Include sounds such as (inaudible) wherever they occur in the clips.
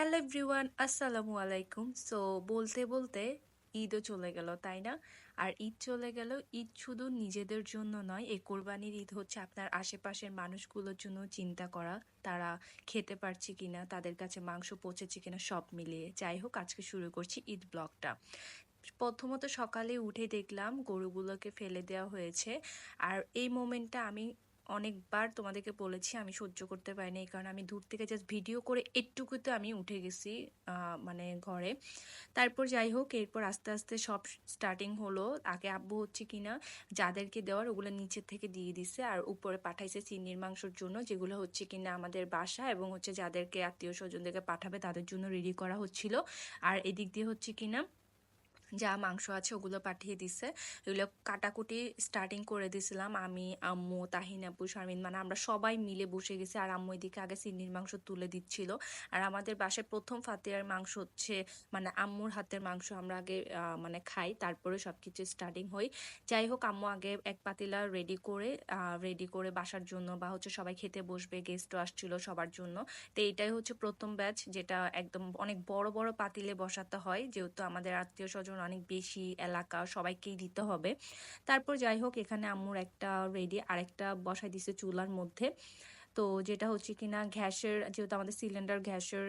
Hello everyone আসসালামু আলাইকুম so বলতে বলতে ঈদও চলে গেল, তাই না? আর ঈদ চলে গেল, ঈদ শুধু নিজেদের জন্য নয়, এই কোরবানির ঈদ হচ্ছে আপনার আশেপাশের মানুষগুলোর জন্য চিন্তা করা, তারা খেতে পারছে কিনা, তাদের কাছে মাংস পচেছে কিনা, সব মিলিয়ে। যাই হোক, আজকে শুরু করছি ঈদ ব্লগটা। প্রথমত সকালে উঠে দেখলাম গরুগুলোকে ফেলে দেওয়া হয়েছে, আর এই মোমেন্টটা আমি অনেকবার তোমাদেরকে বলেছি আমি সহ্য করতে পারিনি এই কারণে আমি দূর থেকে জাস্ট ভিডিও করে একটুকুতে আমি উঠে গেছি মানে ঘরে। তারপর যাই হোক, এরপর আস্তে আস্তে সব স্টার্টিং হলো। আগে আব্বু হচ্ছে কিনা, যাদেরকে দেওয়ার ওগুলো নিচের থেকে দিয়ে দিছে আর উপরে পাঠাইছে চিনির মাংসর জন্য, যেগুলো হচ্ছে কিনা আমাদের বাসা এবং হচ্ছে যাদেরকে আত্মীয় স্বজনদেরকে পাঠাবে তাদের জন্য রেডি করা হচ্ছিল। আর এদিক দিয়ে হচ্ছে কিনা যা মাংস আছে ওগুলো পাঠিয়ে দিছে। এগুলো কাটাকুটি স্টার্টিং করে দিছিলাম। আমি, আম্মু, তাহিন আপু শারমিন মানে আমরা সবাই মিলে বসে গেছি। আর আম্মু এদিকে আগে সিন্নির মাংস তুলে দিচ্ছিল। আর আমাদের বাসায় প্রথম ফাতিয়ার মাংস হচ্ছে মানে আম্মুর হাতের মাংস আমরা আগে মানে খাই। তারপরে সব কিছু স্টার্টিং হই। যাই হোক, আম্মু আগে এক পাতিলা রেডি করে রেডি করে বাসার জন্য বা হচ্ছে সবাই খেতে বসবে গেস্টও আসছিল সবার জন্য। তো এইটাই হচ্ছে প্রথম ব্যাচ যেটা একদম অনেক বড় বড় পাতিলে বসাতে হয়। যেহেতু আমাদের আত্মীয় স্বজন অনেক বেশি এলাকা সবাইকেই দিতে হবে। তারপর যাই হোক, এখানে আম্মুর একটা রেডি আরেকটা বসাই দিছে চুলার মধ্যে। তো যেটা হচ্ছে কিনা গ্যাসের, যেহেতু আমাদের সিলিন্ডার গ্যাসের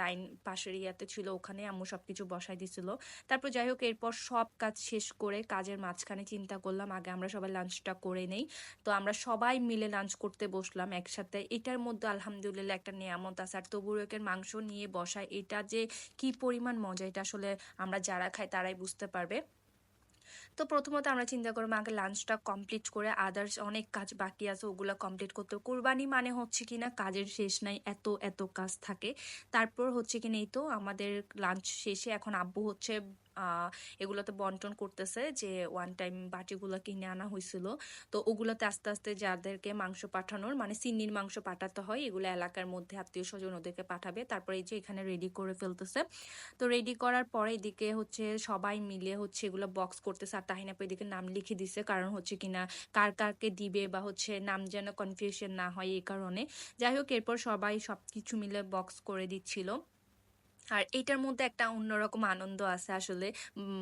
লাইন পাশের ইয়াতে ছিল, ওখানে আম্মু সব কিছু বসাই দিছিল। তারপর যাই হোক, এরপর সব কাজ শেষ করে কাজের মাঝখানে চিন্তা করলাম, আগে আমরা সবাই লাঞ্চটা করে নেই। তো আমরা সবাই মিলে লাঞ্চ করতে বসলাম একসাথে। এটার মধ্যে আলহামদুলিল্লাহ একটা নিয়ামত আছে। আর তবুরকের মাংস নিয়ে বসায়, এটা যে কি পরিমাণ মজা, এটা আসলে আমরা যারা খাই তারাই বুঝতে পারবে। তো প্রথমত আমরা চিন্তা করব আগে লাঞ্চটা কমপ্লিট করে আদার্স অনেক কাজ বাকি আছে, ওগুলো কমপ্লিট করতে। কোরবানি মানে হচ্ছে কিনা কাজের শেষ নাই, এত এত কাজ থাকে। তারপর হচ্ছে কিনা এই তো আমাদের লাঞ্চ শেষে এখন আব্বু হচ্ছে এগুলোতে বন্টন করতেছে যে ওয়ান টাইম বাটিগুলো কিনে আনা হয়েছিল তো ওগুলোতে আস্তে আস্তে যাদেরকে মাংস পাঠানোর মানে সিন্নির মাংস পাঠাতে হয়, এগুলো এলাকার মধ্যে আত্মীয় স্বজন ওদেরকে পাঠাবে। তারপরে এই যে এখানে রেডি করে ফেলতেছে। তো রেডি করার পরে এদিকে হচ্ছে সবাই মিলে হচ্ছে এগুলো বক্স করতেছে। আর তাহিনাপু এদিকে নাম লিখে দিছে, কারণ হচ্ছে কিনা কার কারকে দিবে বা হচ্ছে নাম যেন কনফিউশন না হয় এই কারণে। যাই হোক, এরপর সবাই সব কিছু মিলে বক্স করে দিচ্ছিল। আর এইটার মধ্যে একটা অন্যরকম আনন্দ আছে আসলে।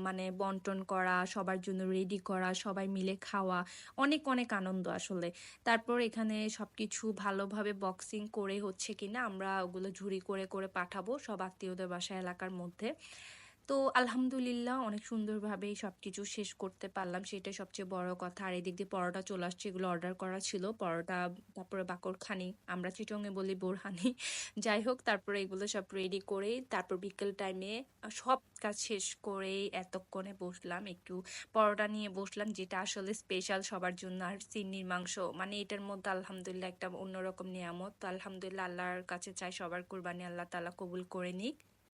মানে বন্টন করা, সবার জন্য রেডি করা, সবাই মিলে খাওয়া, অনেক অনেক আনন্দ আসলে। তারপর এখানে সব কিছু ভালোভাবে বক্সিং করে হচ্ছে কিনা আমরা ওগুলো ঝুড়ি করে করে পাঠাবো সব আত্মীয়দের বাসা এলাকার মধ্যে। তো আলহামদুলিল্লাহ অনেক সুন্দরভাবেই সব কিছু শেষ করতে পারলাম। সেটাই সবচেয়ে বড় কথা। আর এদিক দিয়ে পরোটা চলে আসছে, এগুলো অর্ডার করা ছিল। পরোটা, তারপরে বাকর খানি আমরা চিটংয়ে বলি বোরহানি। (laughs) যাই হোক, তারপরে এগুলো সব রেডি করে, তারপর বিকেল টাইমে সব কাজ শেষ করে এতক্ষণে বসলাম। একটু পরোটা নিয়ে বসলাম, যেটা আসলে স্পেশাল সবার জন্য। আর চিন্নির মাংস মানে এটার মধ্যে আলহামদুলিল্লাহ একটা অন্যরকম নিয়ামত। তো আলহামদুলিল্লাহ আল্লাহর কাছে চাই সবার কোরবানি আল্লাহ তালা কবুল করে নিক।